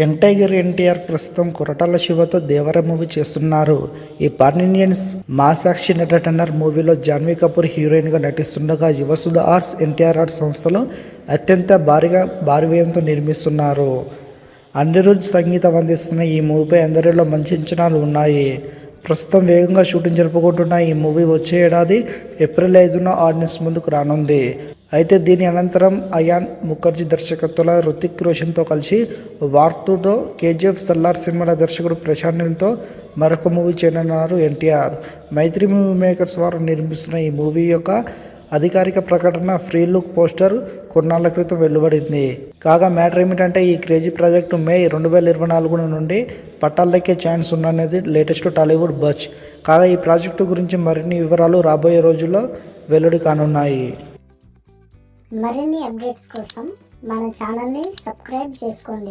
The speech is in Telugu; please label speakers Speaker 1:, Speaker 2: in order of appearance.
Speaker 1: యంగ్ ఎన్టీఆర్ ప్రస్తుతం కొరటాల శివతో దేవర మూవీ చేస్తున్నారు. ఈ పార్నినియన్స్ ఇండియన్స్ మాసాక్షి నటనర్ మూవీలో జాన్వీ కపూర్ హీరోయిన్గా నటిస్తుండగా యువసుధ ఆర్ట్స్ ఎన్టీఆర్ ఆర్ట్స్ సంస్థలో అత్యంత భారీగా భారీ వ్యయంతో నిర్మిస్తున్నారు. అనిరుద్ సంగీతం అందిస్తున్న ఈ మూవీపై అందరిలో మంచి అంచనాలు ఉన్నాయి. ప్రస్తుతం వేగంగా షూటింగ్ జరుపుకుంటున్న ఈ మూవీ వచ్చే ఏడాది ఏప్రిల్ ఐదున ఆడియన్స్ ముందుకు రానుంది. అయితే దీని అనంతరం అయాన్ ముఖర్జీ దర్శకత్వంలో రుతిక్ రోషన్తో కలిసి వార్తూతో కేజీఎఫ్ సల్లార్ సినిమాల దర్శకుడు ప్రశాంత్ మరొక మూవీ చేయనున్నారు ఎన్టీఆర్. మైత్రి మూవీ మేకర్స్ వారు నిర్మిస్తున్న ఈ మూవీ యొక్క అధికారిక ప్రకటన ఫ్రీ లుక్ పోస్టర్ కొన్నాళ్ళ క్రితం వెలువడింది. కాగా మ్యాటర్ ఏమిటంటే ఈ క్రేజీ ప్రాజెక్టు మే రెండు వేల ఇరవై నాలుగు నుండి పట్టాలెక్కే ఛాన్స్ ఉందనేది లేటెస్ట్ టాలీవుడ్ బచ్ కాగా ఈ ప్రాజెక్టు గురించి మరిన్ని వివరాలు రాబోయే రోజుల్లో వెల్లడి కానున్నాయి.
Speaker 2: మరిన్ని అప్డేట్స్ కోసం మన ఛానల్ని సబ్స్క్రైబ్ చేసుకోండి.